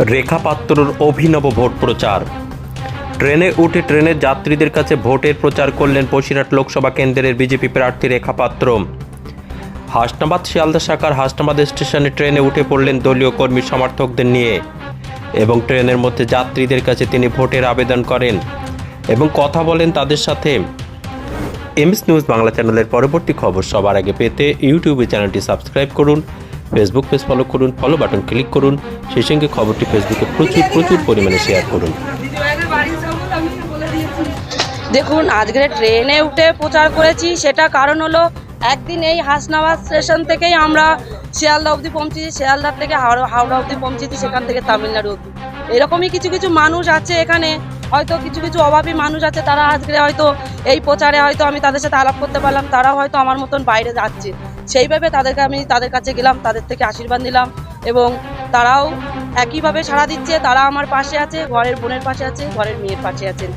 রেখা পাত্রর অভিনব ভোট প্রচার। ট্রেনে উঠে ট্রেনের যাত্রীদের কাছে ভোটের প্রচার করলেন বসিরহাট লোকসভা কেন্দ্রের বিজেপি প্রার্থী রেখা পাত্র। হাসনাবাদ, শিয়ালদা শাখার হাসনাবাদ স্টেশনে ট্রেনে উঠে পড়লেন দলীয় কর্মী সমর্থকদের নিয়ে এবং ট্রেনের মধ্যে যাত্রীদের কাছে তিনি ভোটের আবেদন করেন এবং কথা বলেন তাদের সাথে। এমএস নিউজ বাংলা চ্যানেলের পরবর্তী খবর সবার আগে পেতে ইউটিউবে চ্যানেলটি সাবস্ক্রাইব করুন। ফেসবুক পেজ ফলো করুন ফলো বাটন ক্লিক করুন, সেই সঙ্গে খবরটি ফেসবুকে প্রচুর প্রচুর পরিমাণে শেয়ার করুন। দেখুন, আজকে ট্রেনে উঠে প্রচার করেছি, সেটা কারণ হলো একদিন এই হাসনাবাদ স্টেশন থেকেই আমরা শিয়ালদা অবধি পৌঁছেছি, শিয়ালদা থেকে হাওড়া হাওড়া অবধি পৌঁছেছি, সেখান থেকে তামিলনাড়ু অবধি। এরকমই কিছু কিছু মানুষ আছে এখানে। হয়তো কিছু কিছু অভাবী মানুষ আছে, তারা আজকে হয়তো এই প্রচারে হয়তো আমি তাদের সাথে আলাপ করতে পারলাম, তারাও হয়তো আমার মতন বাইরে যাচ্ছে। সেইভাবে তাদেরকে আমি তাদের কাছে গেলাম, তাদের থেকে আশীর্বাদ নিলাম এবং তারাও একইভাবে সাড়া দিচ্ছে, তারা আমার পাশে আছে, ঘরের বোনের পাশে আছে, ঘরের মেয়ের পাশে আছেন।